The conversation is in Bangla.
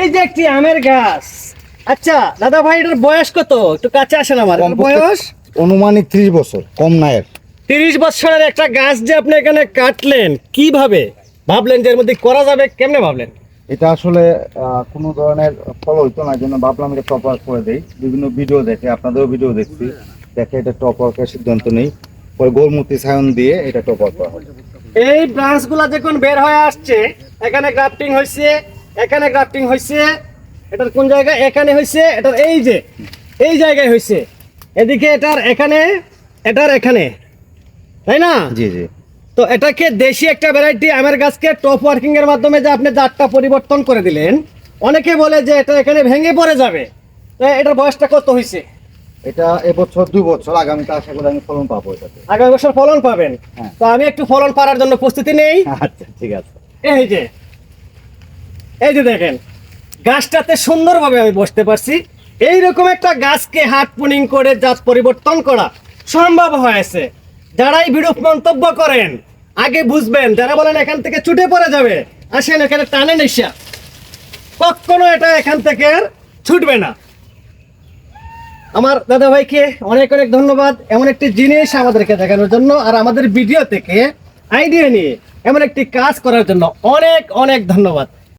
এই যে একটি আমের গাছ। আচ্ছা দাদা ভাই এটার বয়স কত? একটু কাছে আসেন আমার। বয়স? অনুমানিক ত্রিশ বছর কম না এর। তিরিশ বছরের একটা গাছ যে আপনি এখানে কাটলেন কীভাবে? ভাবলেন যে এর মধ্যে করা যাবে? কেমনে ভাবলেন? এটা আসলে কোনো ধরনের ফল হইতো না জন্য ভাবলাম এটা টপ ওয়ার্ক করে দেই। বিভিন্ন ভিডিও দেখে আপনাদেরও ভিডিও দেখছি। দেখে এটা টপ ওয়ার্কের সিদ্ধান্ত নেই। পরে গোলমূর্তি সায়ন দিয়ে এটা টপ ওয়ার্ক করা হয়। এই ব্রাঞ্চগুলা যখন বের হয়ে আসছে এখানে গ্রাফটিং হয়েছে এখানে গ্রাফটিং হয়েছে এটার কোন জায়গায় এখানে হয়েছে এটার এই যে এই জায়গায় হয়েছে এদিকে এটার এখানে এটার এখানে। তাই না? জি জি। তো এটাকে দেশি একটা ভ্যারাইটি আমের গাছকে টপ ওয়ার্কিং এর মাধ্যমে যে আপনি জাতটা পরিবর্তন করে দিলেন অনেকে বলে যে এটা এখানে ভেঙে পড়ে যাবে। তো এটার বয়সটা কত হয়েছে এটা এবছর দুই বছর আগামীতে আশা করি আমি ফলন পাবো এটাতে। আগামী বছর ফলন পাবেন? হ্যাঁ। তো আমি একটু ফলন পাওয়ার জন্য প্রস্তুতি নেই। আচ্ছা ঠিক আছে। এই যে এই যে দেখেন, গাছটাতে সুন্দরভাবে আমি বসতে পারছি। এইরকম একটা গাছকে হাট পুনিং করে জাত পরিবর্তন করা সম্ভব হয়েছে। যারাই বিরূপ মন্তব্য করেন, আগে বুঝবেন, যারা বলেন এখান থেকে ছুটে পড়ে যাবে, আসেন এখানে টানে নিশা। কখনো এটা এখান থেকে আর ছুটবে না। আমার দাদা ভাইকে অনেক অনেক ধন্যবাদ এমন একটি জিনিস আমাদেরকে দেখানোর জন্য আর আমাদের ভিডিও থেকে আইডিয়া নিয়ে এমন একটি কাজ করার জন্য অনেক অনেক ধন্যবাদ।